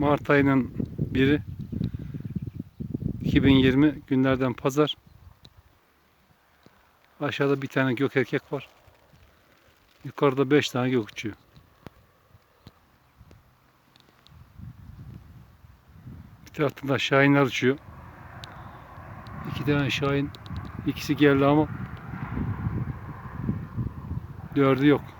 Mart ayının biri 2020 günlerden pazar. Aşağıda bir tane gök erkek var. Yukarıda 5 tane gök uçuyor. Bir taraftan da şahinler uçuyor. İki tane şahin. ikisi geldi ama dördü yok.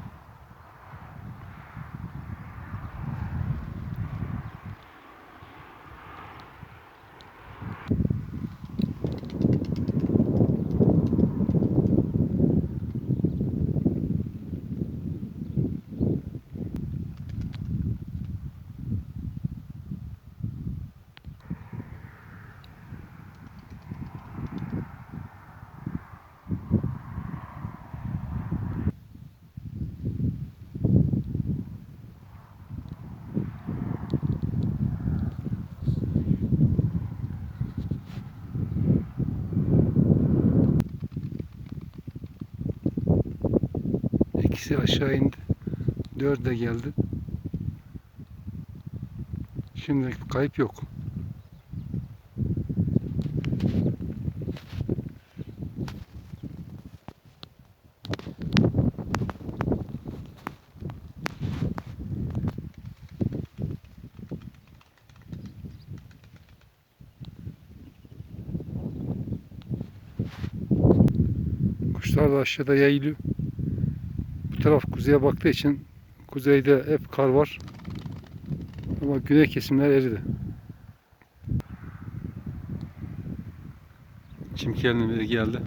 İkisi aşağı indi. Dört de geldi. Şimdi kayıp yok. Kuşlar da aşağıda yayılıyor. Taraf kuzeye baktığı için kuzeyde hep kar var. Ama güney kesimler eridi. Çimkelinin biri geldi.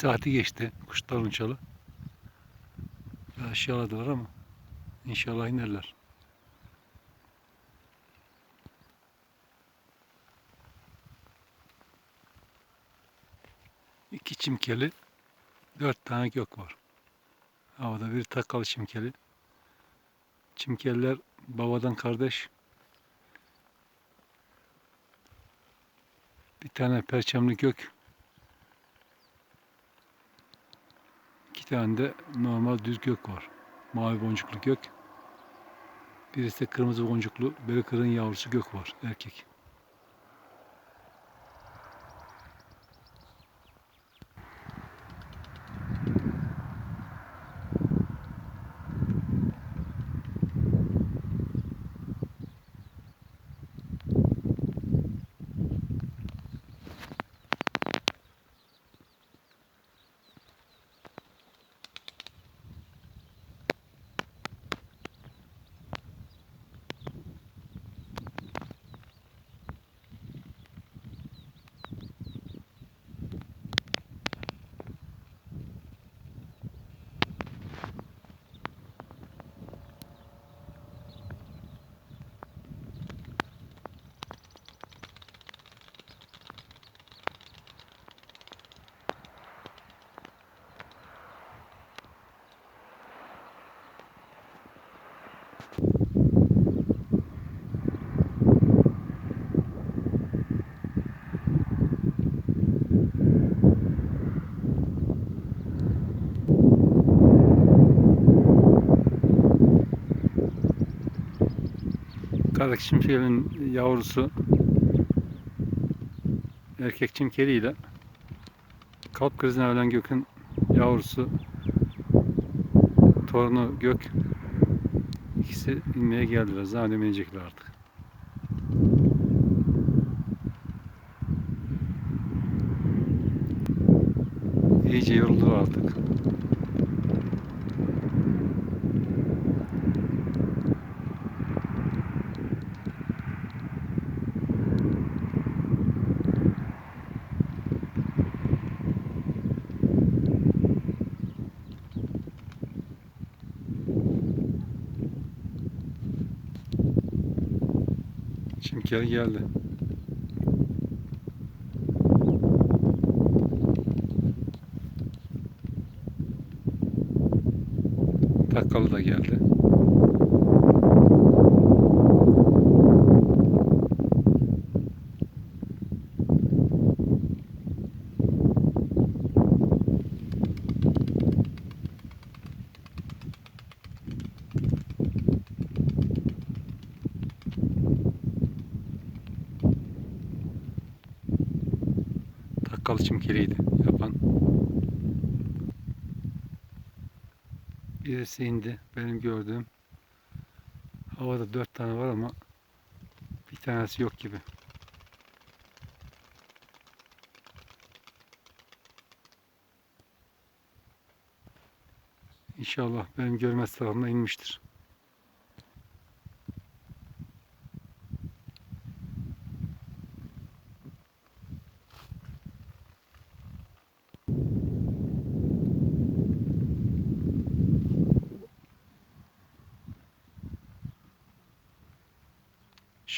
Saati geçti kuşlar uçalı. Ya aşağıdalar ama inşallah inerler. İki çimkeli, dört tane gök var. Havada bir takalı çimkeli. Çimkeller babadan kardeş. Bir tane perçemli gök. Tane de normal düz gök var. Mavi boncuklu gök. Birisi de kırmızı boncuklu Berikır'ın yavrusu gök var. Erkek. Karadaki çimkelerin yavrusu erkek çimkeliyle kalp krizine ölen gökün yavrusu torunu gök ikisi inmeye geldiler. Zannedem inecekler artık. İyice yoruldular artık. Çimker geldi. Takkalı da geldi. Takkalı çimkeliydi yapan. Birisi indi benim gördüğüm. Havada dört tane var ama bir tanesi yok gibi. İnşallah benim görmez tarafına inmiştir.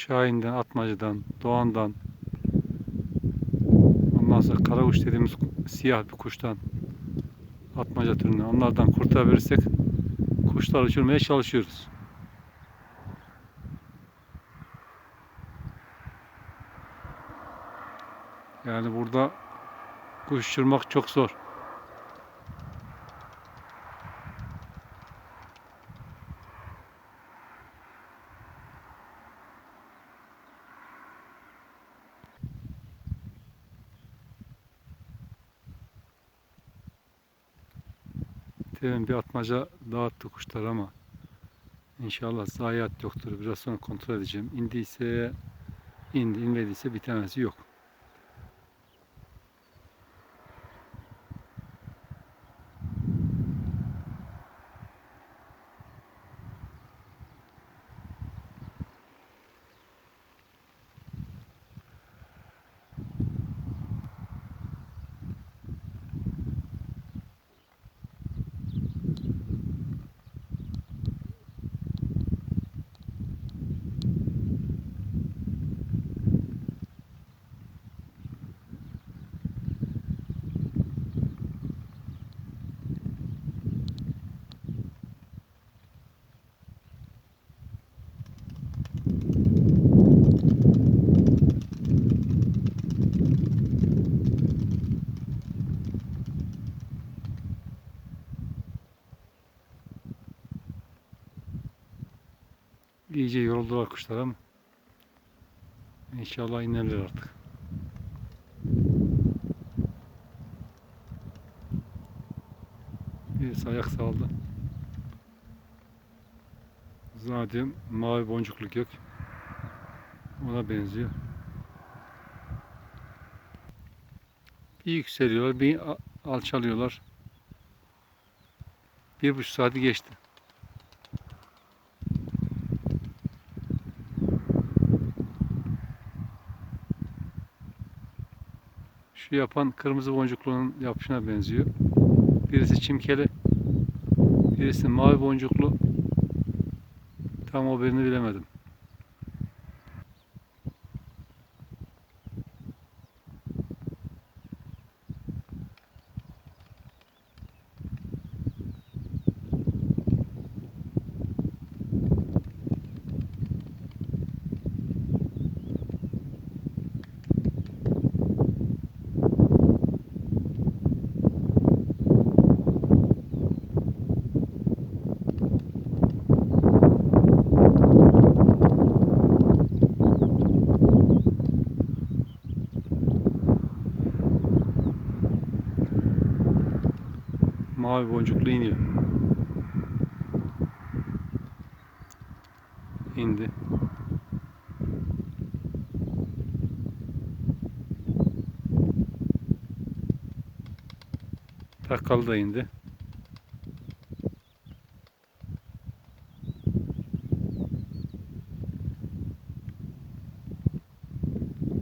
Şahin'den, Atmacı'dan, Doğan'dan ondan sonra karakuş dediğimiz siyah bir kuştan Atmaca türünden onlardan kurtarabilirsek kuşlar uçurmaya çalışıyoruz. Yani burada kuş uçurmak çok zor. Demin bir atmaca dağıttı kuşlar ama inşallah zayiat yoktur. Biraz sonra kontrol edeceğim. İndiyse indi, inmediyse bir tanesi yok. İyice yoruldular kuşlar ama inşallah inerler artık. Birisi ayak saldı. Zaten mavi boncuklu gök. Ona benziyor. Bir yükseliyorlar, bir alçalıyorlar. Bir buçuk saati geçti. Şu yapan kırmızı boncukluğun yapışına benziyor. Birisi çimkeli, birisi mavi boncuklu. Tam o birini bilemedim. Mavi boncuklu iniyor. İndi. Sakal da indi.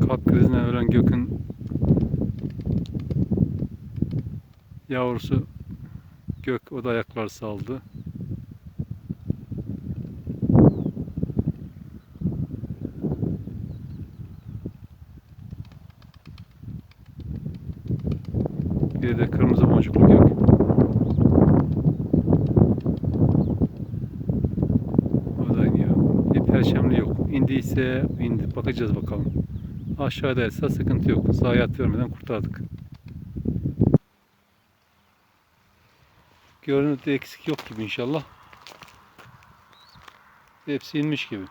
Kalp krizinden ölen Gök'ün yavrusu Gök o da ayaklar saldı. Bir de kırmızı boncuklu gök. O da iniyor. Bir perşemli yok. İndiyse indi. Bakacağız bakalım. Aşağıdaysa sıkıntı yok. Zayiat vermeden kurtardık. Görünürde eksik yok gibi inşallah. Hepsi inmiş gibi.